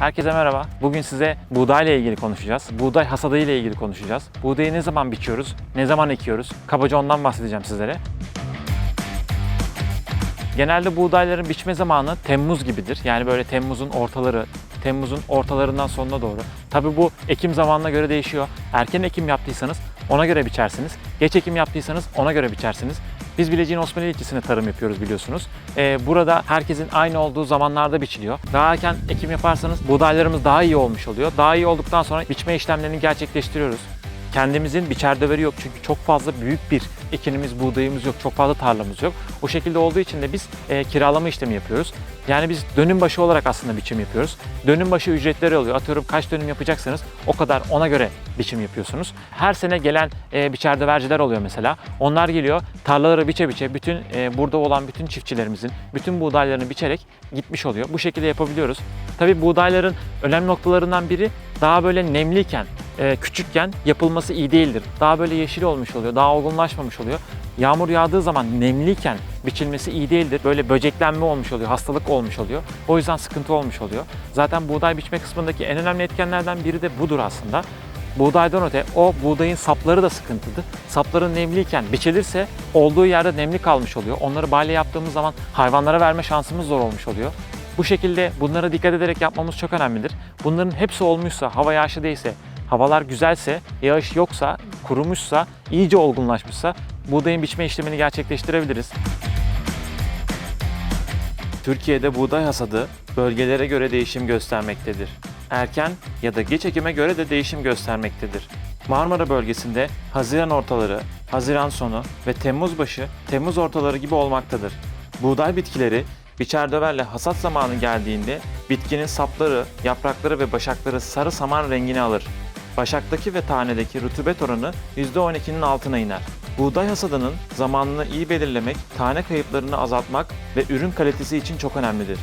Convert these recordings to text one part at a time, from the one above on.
Herkese merhaba. Bugün size buğday ile ilgili konuşacağız. Buğday hasadı ile ilgili konuşacağız. Buğdayı ne zaman biçiyoruz? Ne zaman ekiyoruz? Kabaca ondan bahsedeceğim sizlere. Genelde buğdayların biçme zamanı Temmuz gibidir. Yani böyle Temmuz'un ortaları, Temmuz'un ortalarından sonuna doğru. Tabii bu ekim zamanına göre değişiyor. Erken ekim yaptıysanız ona göre biçersiniz. Geç ekim yaptıysanız ona göre biçersiniz. Biz Bilecik'in Osmanlı ilçesinde tarım yapıyoruz biliyorsunuz. Ee, burada herkesin aynı olduğu zamanlarda biçiliyor. Daha erken ekim yaparsanız buğdaylarımız daha iyi olmuş oluyor. Daha iyi olduktan sonra biçme işlemlerini gerçekleştiriyoruz. Kendimizin biçer döveri yok çünkü çok fazla büyük bir ekinimiz, buğdayımız yok, çok fazla tarlamız yok. O şekilde olduğu için de biz e, kiralama işlemi yapıyoruz. Yani biz dönüm başı olarak aslında biçim yapıyoruz. Dönüm başı ücretleri oluyor. Atıyorum kaç dönüm yapacaksanız o kadar ona göre biçim yapıyorsunuz. Her sene gelen e, biçer döverciler oluyor mesela. Onlar geliyor tarlaları biçe biçe bütün e, burada olan bütün çiftçilerimizin bütün buğdaylarını biçerek gitmiş oluyor. Bu şekilde yapabiliyoruz. Tabii buğdayların önemli noktalarından biri daha böyle nemliyken, e, küçükken yapılması iyi değildir. Daha böyle yeşil olmuş oluyor, daha olgunlaşmamış oluyor. Yağmur yağdığı zaman nemliyken biçilmesi iyi değildir. Böyle böceklenme olmuş oluyor, hastalık olmuş oluyor. O yüzden sıkıntı olmuş oluyor. Zaten buğday biçme kısmındaki en önemli etkenlerden biri de budur aslında. Buğdaydan öte o buğdayın sapları da sıkıntılı. Sapları nemliyken biçilirse olduğu yerde nemli kalmış oluyor. Onları balya yaptığımız zaman hayvanlara verme şansımız zor olmuş oluyor. Bu şekilde bunlara dikkat ederek yapmamız çok önemlidir. Bunların hepsi olmuşsa, hava yağışı değilse, havalar güzelse, yağış yoksa, kurumuşsa, iyice olgunlaşmışsa buğdayın biçme işlemini gerçekleştirebiliriz. Türkiye'de buğday hasadı bölgelere göre değişim göstermektedir. Erken ya da geç ekime göre de değişim göstermektedir. Marmara bölgesinde Haziran ortaları, Haziran sonu ve Temmuz başı, Temmuz ortaları gibi olmaktadır. Buğday bitkileri biçer döverle hasat zamanı geldiğinde bitkinin sapları, yaprakları ve başakları sarı saman rengini alır. Başaktaki ve tanedeki rutubet oranı %12'nin altına iner. Buğday hasadının zamanını iyi belirlemek, tane kayıplarını azaltmak ve ürün kalitesi için çok önemlidir.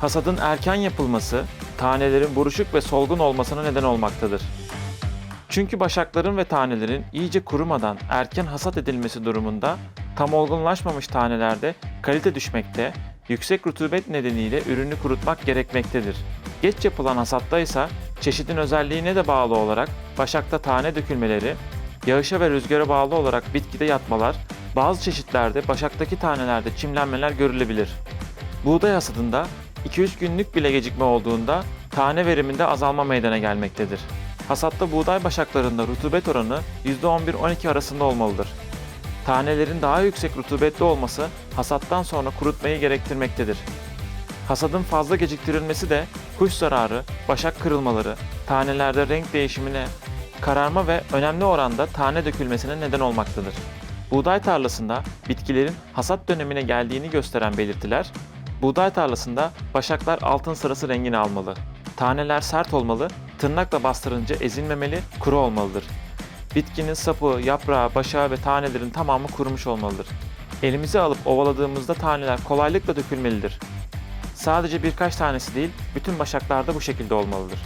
Hasadın erken yapılması, tanelerin buruşuk ve solgun olmasına neden olmaktadır. Çünkü başakların ve tanelerin iyice kurumadan erken hasat edilmesi durumunda tam olgunlaşmamış tanelerde kalite düşmekte, yüksek rutubet nedeniyle ürünü kurutmak gerekmektedir. Geç yapılan hasatta ise çeşidin özelliğine de bağlı olarak başakta tane dökülmeleri, yağışa ve rüzgara bağlı olarak bitkide yatmalar, bazı çeşitlerde başaktaki tanelerde çimlenmeler görülebilir. Buğday hasadında 2-3 günlük bile gecikme olduğunda tane veriminde azalma meydana gelmektedir. Hasatta buğday başaklarında rutubet oranı %11-12 arasında olmalıdır. Tanelerin daha yüksek rutubetli olması hasattan sonra kurutmayı gerektirmektedir. Hasadın fazla geciktirilmesi de kuş zararı, başak kırılmaları, tanelerde renk değişimine, kararma ve önemli oranda tane dökülmesine neden olmaktadır. Buğday tarlasında bitkilerin hasat dönemine geldiğini gösteren belirtiler, buğday tarlasında başaklar altın sırası rengini almalı, taneler sert olmalı, tırnakla bastırınca ezilmemeli, kuru olmalıdır. Bitkinin sapı, yaprağı, başağı ve tanelerin tamamı kurumuş olmalıdır. Elimize alıp ovaladığımızda taneler kolaylıkla dökülmelidir. Sadece birkaç tanesi değil, bütün başaklarda bu şekilde olmalıdır.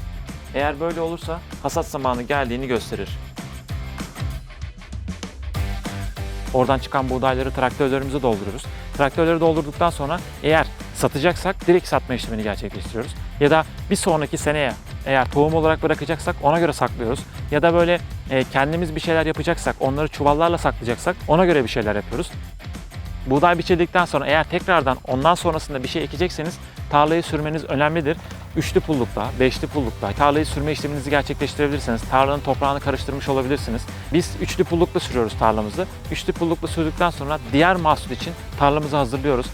Eğer böyle olursa hasat zamanı geldiğini gösterir. Oradan çıkan buğdayları traktörlerimize dolduruyoruz. Traktörleri doldurduktan sonra eğer satacaksak direkt satma işlemini gerçekleştiriyoruz. Ya da bir sonraki seneye eğer tohum olarak bırakacaksak ona göre saklıyoruz. Ya da böyle e, kendimiz bir şeyler yapacaksak, onları çuvallarla saklayacaksak ona göre bir şeyler yapıyoruz. Buğday biçildikten sonra eğer tekrardan ondan sonrasında bir şey ekecekseniz tarlayı sürmeniz önemlidir. Üçlü pullukla, beşli pullukla tarlayı sürme işleminizi gerçekleştirebilirsiniz. Tarlanın toprağını karıştırmış olabilirsiniz. Biz üçlü pullukla sürüyoruz tarlamızı. Üçlü pullukla sürdükten sonra diğer mahsul için tarlamızı hazırlıyoruz.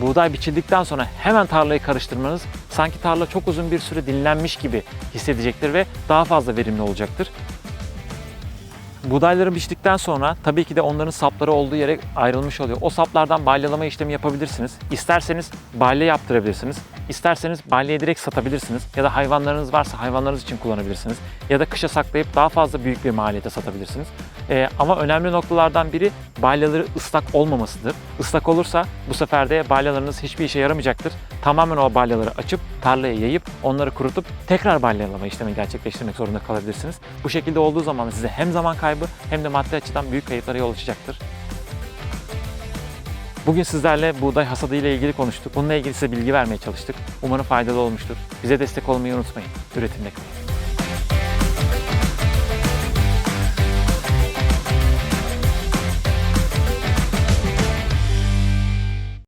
Buğday biçildikten sonra hemen tarlayı karıştırmanız sanki tarla çok uzun bir süre dinlenmiş gibi hissedecektir ve daha fazla verimli olacaktır. Buğdayları biçtikten sonra tabii ki de onların sapları olduğu yere ayrılmış oluyor. O saplardan balyalama işlemi yapabilirsiniz. İsterseniz balya yaptırabilirsiniz. İsterseniz balyayı direkt satabilirsiniz. Ya da hayvanlarınız varsa hayvanlarınız için kullanabilirsiniz. Ya da kışa saklayıp daha fazla büyük bir maliyete satabilirsiniz. Ee, ama önemli noktalardan biri balyaları ıslak olmamasıdır. Islak olursa bu sefer de balyalarınız hiçbir işe yaramayacaktır. Tamamen o balyaları açıp tarlaya yayıp onları kurutup tekrar balyalama işlemi gerçekleştirmek zorunda kalabilirsiniz. Bu şekilde olduğu zaman size hem zaman kaybı hem de maddi açıdan büyük kayıplara yol açacaktır. Bugün sizlerle buğday hasadı ile ilgili konuştuk. Bununla ilgili size bilgi vermeye çalıştık. Umarım faydalı olmuştur. Bize destek olmayı unutmayın. Üretimde kalın.